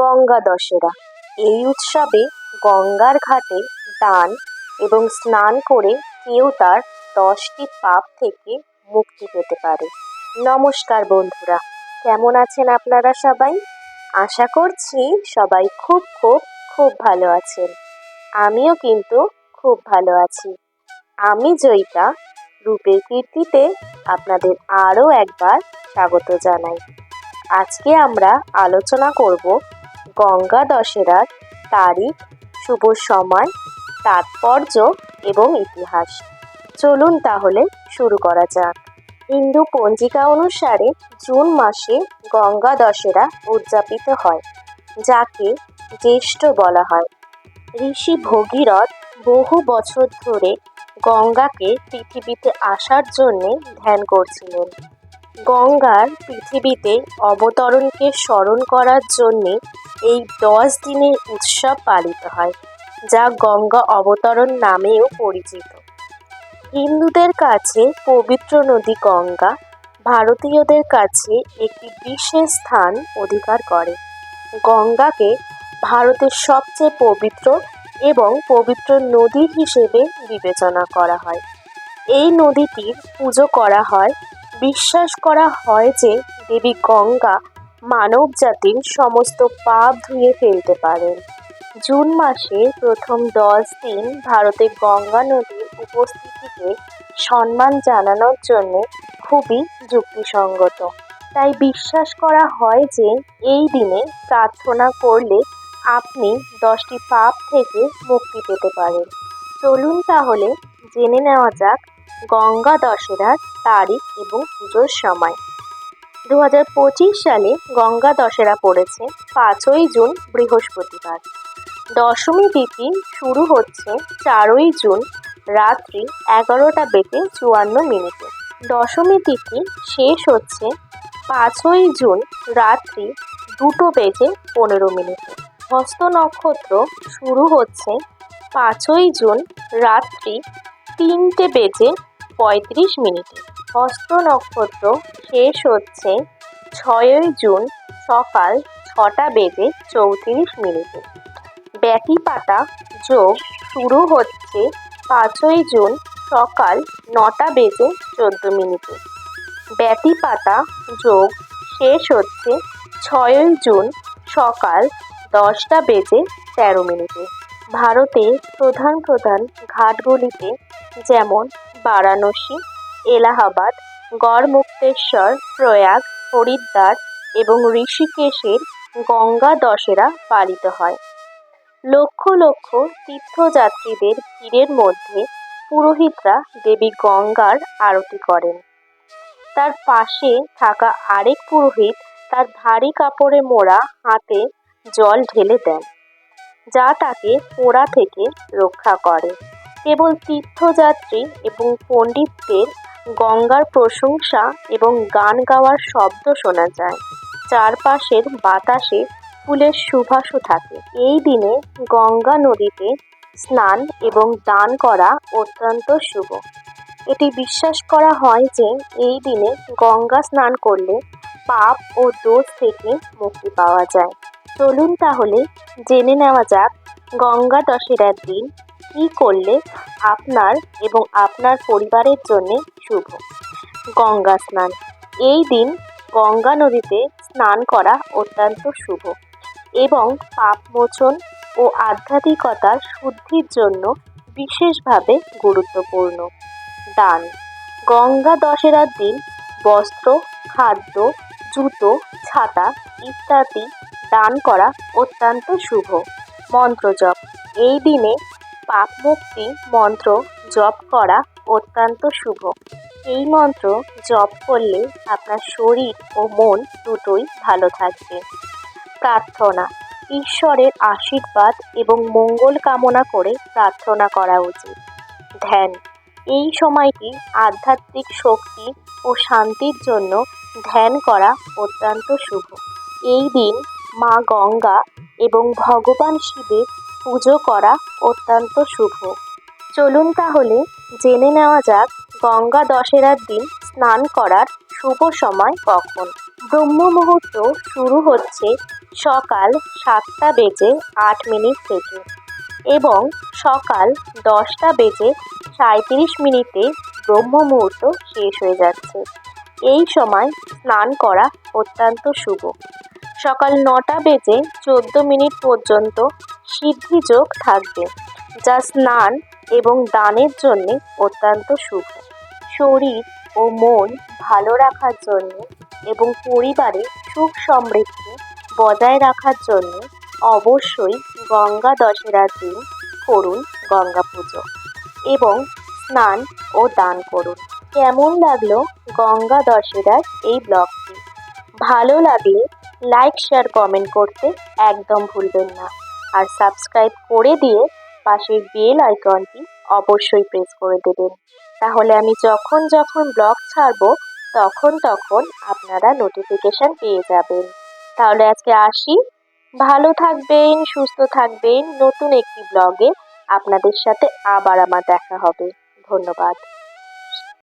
গঙ্গা দশেরা এই উৎসবে গঙ্গার ঘাটে দান এবং স্নান করে কেউ তার দশটি পাপ থেকে মুক্তি পেতে পারে। নমস্কার বন্ধুরা, কেমন আছেন আপনারা সবাই? আশা করছি সবাই খুব খুব খুব ভালো আছেন। আমিও কিন্তু খুব ভালো আছি। আমি জয়িতা, রূপের কীর্তিতে আপনাদের আরও একবার স্বাগত জানাই। আজকে আমরা আলোচনা করব গঙ্গা দশেরার তারিখ, শুভ সময়, তাৎপর্য এবং ইতিহাস। চলুন তাহলে শুরু করা যাক। হিন্দু পঞ্জিকা অনুসারে জুন মাসে গঙ্গা দশেরা উদযাপিত হয়, যাকে জ্যেষ্ঠ বলা হয়। ঋষি ভগীরথ বহু বছর ধরে গঙ্গাকে পৃথিবীতে আসার জন্যে ধ্যান করছিলেন। গঙ্গার পৃথিবীতে অবতরণকে স্মরণ করার জন্যে এই দশ দিনের উৎসব পালিত হয়, যা গঙ্গা অবতরণ নামেও পরিচিত। হিন্দুদের কাছে পবিত্র নদী গঙ্গা, ভারতীয়দের কাছে একটি বিশেষ স্থান অধিকার করে। গঙ্গাকে ভারতের সবচেয়ে পবিত্র এবং পবিত্র নদী হিসেবে বিবেচনা করা হয়। এই নদীটির পুজো করা হয়, বিশ্বাস করা হয় যে দেবী গঙ্গা মানব জাতির সমস্ত পাপ ধুয়ে ফেলতে পারেন জুন মাসের প্রথম দশ দিন ভারতে গঙ্গা নদীর উপস্থিতিকে সম্মান জানানোর জন্য খুবই যুক্তিসঙ্গত। তাই বিশ্বাস করা হয় যে এই দিনে প্রার্থনা করলে আপনি দশটি পাপ থেকে মুক্তি পেতে পারেন। চলুন তাহলে জেনে নেওয়া যাক গঙ্গা দশেরার তারিখ এবং পুজোর সময়। দু হাজার পঁচিশ সালে গঙ্গা দশেরা পড়েছে পাঁচই জুন বৃহস্পতিবার। দশমী তিথি শুরু হচ্ছে চারই জুন রাত্রি এগারোটা বেজে চুয়ান্ন মিনিটে। দশমী তিথি শেষ হচ্ছে পাঁচই জুন রাত্রি দুটো বেজে পনেরো মিনিটে। হস্ত নক্ষত্র শুরু হচ্ছে পাঁচই জুন রাত্রি তিনটে বেজে পঁয়ত্রিশ মিনিটে। হস্ত নক্ষত্র শেষ হচ্ছে ছয়ই জুন সকাল ছটা বেজে চৌত্রিশ মিনিটে। ব্যাটি পাতা যোগ শুরু হচ্ছে পাঁচই জুন সকাল নটা বেজে চোদ্দ মিনিটে। ব্যাটি পাতা যোগ শেষ হচ্ছে ছয়ই জুন সকাল দশটা বেজে তেরো মিনিটে। ভারতের প্রধান প্রধান ঘাটগুলিতে যেমন বারাণসী এলাহাবাদ, গড়মুক্তেশ্বর, প্রয়াগ, হরিদ্বার এবং ঋষিকেশের গঙ্গা দশেরা পালিত হয়। লক্ষ লক্ষ তীর্থযাত্রীদের ভিড়ের মধ্যে পুরোহিতরা দেবী গঙ্গার আরতি করেন। তার পাশে থাকা আরেক পুরোহিত তার ভারী কাপড়ে মোড়া হাতে জল ঢেলে দেন, যা তাকে পোড়া থেকে রক্ষা করে। কেবল তীর্থযাত্রী এবং পণ্ডিতদের গঙ্গার প্রশংসা এবং গান গাওয়ার শব্দ শোনা যায়। চারপাশের বাতাসে ফুলের সুবাসও থাকে। এই দিনে গঙ্গা নদীতে স্নান এবং দান করা অত্যন্ত শুভ। এটি বিশ্বাস করা হয় যে এই দিনে গঙ্গা স্নান করলে পাপ ও দোষ থেকে মুক্তি পাওয়া যায়। চলুন তাহলে জেনে নেওয়া যাক গঙ্গা দশেরার দিন কী করলে আপনার এবং আপনার পরিবারের জন্যে শুভ? গঙ্গা স্নান। এই দিন গঙ্গা নদীতে স্নান করা অত্যন্ত শুভ এবং পাপমোচন ও আধ্যাত্মিকতার শুদ্ধির জন্য বিশেষভাবে গুরুত্বপূর্ণ। দান। গঙ্গা দশেরার দিন বস্ত্র, খাদ্য, জুতো, ছাতা ইত্যাদি দান করা অত্যন্ত শুভ। মন্ত্র জপ এই দিনে পাপ মুক্তি মন্ত্র জপ করা অত্যন্ত শুভ। এই মন্ত্র জপ করলে আপনার শরীর ও মন দুটোই ভালো থাকবে। প্রার্থনা, ঈশ্বরের আশীর্বাদ এবং মঙ্গল কামনা করে প্রার্থনা করা উচিত। ধ্যান, এই সময়টি আধ্যাত্মিক শক্তি ও শান্তির জন্য ধ্যান করা অত্যন্ত শুভ। এই দিন মা গঙ্গা এবং ভগবান শিবের পুজো করা অত্যন্ত শুভ। চলুন তাহলে জেনে নেওয়া যাক গঙ্গা দশেরার দিন স্নান করার শুভ সময় কখন। ব্রহ্ম মুহূর্ত শুরু হচ্ছে সকাল সাতটা বেজে আট মিনিট থেকে এবং সকাল দশটা বেজে সাঁইত্রিশ মিনিটে ব্রহ্ম মুহূর্ত শেষ হয়ে যাচ্ছে। এই সময় স্নান করা অত্যন্ত শুভ। সকাল নটা বেজে চোদ্দ মিনিট পর্যন্ত সিদ্ধিযোগ থাকবে, যা স্নান এবং দানের জন্য অত্যন্ত শুভ। শরীর ও মন ভালো রাখার জন্য এবং পরিবারে সুখ সমৃদ্ধি বজায় রাখার জন্য অবশ্যই গঙ্গা দশেরার দিন করুন গঙ্গা পুজো এবং স্নান ও দান করুন। কেমন লাগল গঙ্গা দশেরার এই ব্লগটি? ভালো লাগলে লাইক শেয়ার কমেন্ট করতে একদম ভুলবেন না। আর সাবস্ক্রাইব করে দিয়ে পাশের বেল আইকনটি অবশ্যই প্রেস করে দেবেন। তাহলে আমি যখন যখন ব্লগ ছাড়বো, তখন তখন আপনারা নোটিফিকেশান পেয়ে যাবেন। তাহলে আজকে আসি। ভালো থাকবেন, সুস্থ থাকবেন। নতুন একটি ব্লগে আপনাদের সাথে আবার আমার দেখা হবে। ধন্যবাদ।